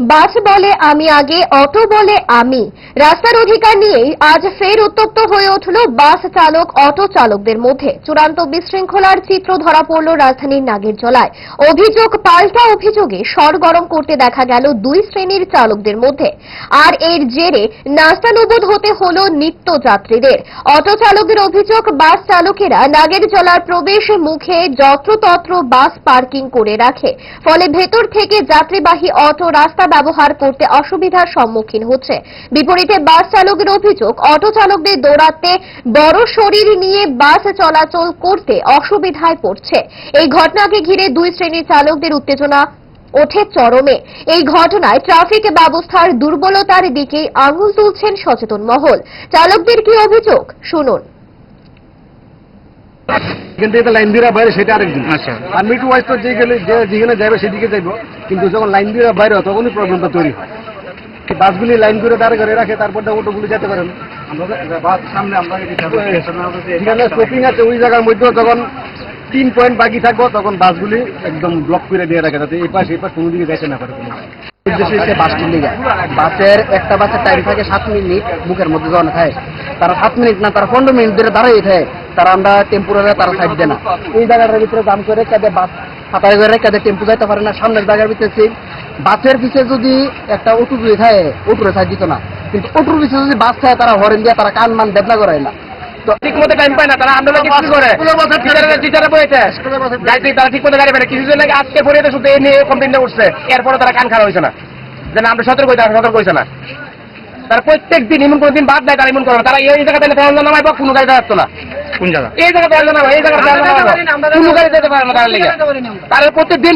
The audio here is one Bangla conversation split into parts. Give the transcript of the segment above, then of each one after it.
বাস বলে আমি আগে, অটো বলে আমি। রাস্তার অধিকার নিয়েই আজ ফের উত্তপ্ত হয়ে উঠল বাস চালক, অটো চালকদের মধ্যে। চূড়ান্ত বিশৃঙ্খলার চিত্র ধরা পড়ল রাজধানীর নাগেরজলায়। অভিযোগ পাল্টা অভিযোগে সরগরম করতে দেখা গেল দুই শ্রেণির চালকদের মধ্যে। আর এর জেরে নাস্তানুবোধ হতে হল নিত্য যাত্রীদের অটো চালকদের অভিযোগ, বাস চালকেরা নাগেরজলার প্রবেশ মুখে যত্রতত্র বাস পার্কিং করে রাখে। ফলে ভেতর থেকে যাত্রীবাহী অটো রাস্তা ব্যবহার করতে অসুবিধার সম্মুখীন হচ্ছে। বিপরীতে বাস চালকের অভিযোগ, অটো চালকদের দৌড়াতে বড় শরীর নিয়ে বাস চলাচল করতে অসুবিধায় পড়ছে। এই ঘটনাকে ঘিরে দুই শ্রেণির চালকদের উত্তেজনা ওঠে চরমে। এই ঘটনায় ট্রাফিক ব্যবস্থার দুর্বলতার দিকে আঙুল তুলছেন সচেতন মহল। চালকদের কি অভিযোগ? শুনুন। এখান থেকে লাইন দিয়ে বাইরে সেটা আরেকদিন আচ্ছা। আর মিটু ওয়াইজ তো যেখানে যে- যেখানে যাবে সেদিকে যাইব। কিন্তু যখন লাইন দিয়ে বাইরে হয় তখনই প্রবলেমটা তৈরি হয়। বাসগুলি লাইন করে দাঁড় করে রাখে তারপর তো অটোগুলি যেতে পারে না। সামনে আমরা শপিং আছে ওই জায়গার মধ্যে যখন তিন পয়েন্ট বাকি থাকব তখন বাসগুলি একদম ব্লক করে দিয়ে রাখে যাতে এই পাশ এই পাশ কোনো দিকে যাইতে না পারে বাসের একটা বাসের টাইম থাকে সাত মিনিট বুকের মধ্যে যখন থাকে তারা সাত মিনিট না তারা পনেরো মিনিট ধরে দাঁড়িয়ে থাকে। তারা আমরা টেম্পুরারে তারা সাইড দেয় না। এই জায়গাটার ভিতরে দাম করে কাদের বাস হাতায় করে কাদের টেম্পু যাইতে পারে না। সামনের জায়গার ভিতরে সেই বাসের পিছিয়ে যদি একটা অটো যদি থাকে অটোরে সাইড দিত না। কিন্তু অটোর পিছিয়ে যদি বাস থাকে তারা হরেন দিয়ে তারা কান মান দেবলা করায় না। ঠিক মতো টাইম পায় না। তারা আন্দোলন কি করে? টিচাররা টিচাররা বইতে যাইতে তারা ঠিক মতো গাড়ি পায় না। কিছুদিন আগে আজকে ফরিয়াতে শুধু এই নিয়ে কমপ্লেনটা উঠছে। এরপরে তারা কান খারাপ হয়েছে না। যেন আমরা সতর্ক হইতে সতর্ক হয়েছে না। তারা প্রত্যেক দিন এমন কোনো দিন বাদ দেয় তারা এমন করে না। তারা এই জায়গাতে নামায় বা কোনো গাড়ি দাঁড়াতো না। কোন জায়গা? এই জায়গা এই কোনো গাড়ি যেতে পারে না তারা লেগে।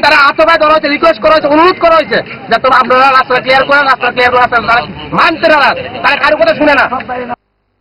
তারা আত্মবায় ধরা হয়েছে রিকোয়েস্ট করা হয়েছে অনুরোধ করা হয়েছে যে তোমরা আপনারা রাস্তা ক্লিয়ার করেন রাস্তা ক্লিয়ার করেন তারা মানতে না তারা কারও কথা শুনে না।